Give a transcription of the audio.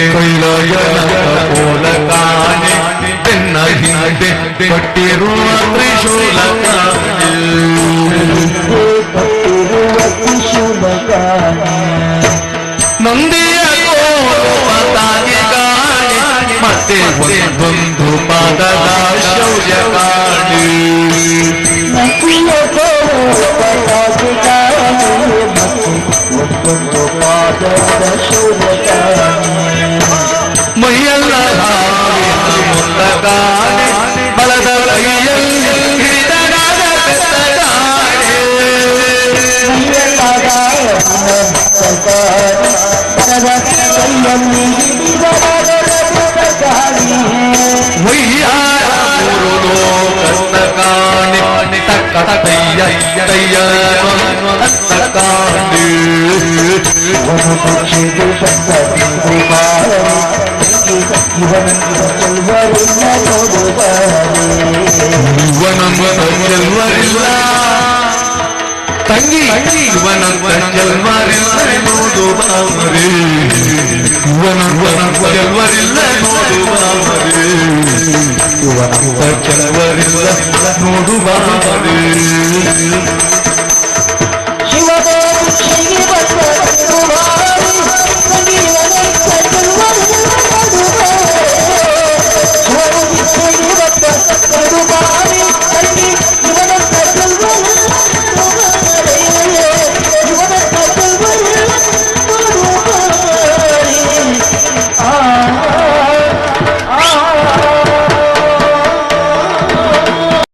ಒಂದೇ ಕೈಲಾಯನ ಕೋಲ ಕಾಣೆ ಬೆನ್ನ ಹಿಂದೆ ಕಟ್ಟಿರುವ ತ್ರಿಶೂಲ ಕಾಣೆ ನಂದಿಯ ಕೋರುವ ತಾಗಿ ಕಾಣೆ ಮತ್ತೆ ಒಂದೊಂದು ಪಾದದ ಶೌರ್ಯ ಮುತ್ತ ಕಾಣೆ ಬಲದ ಕೈಯಲ್ಲಿ ಹಿಡಿದನಾದ ಬೆತ್ತ ಕಾಣೆ ವೈಯಾರ ಮೂರು ಲೋಕನ್ನ ಕಾಣೆ വരുന്ന പൊതുവനം തഞ്ചൽ വരില്ല തങ്ങി വനം തഞ്ചൽ വരില്ല നോതുവാമരേ വനം തഞ്ചൽ വരില്ല നോതുവാമരേ വനം തഞ്ചൽ വരില്ല നോതുവാമരേ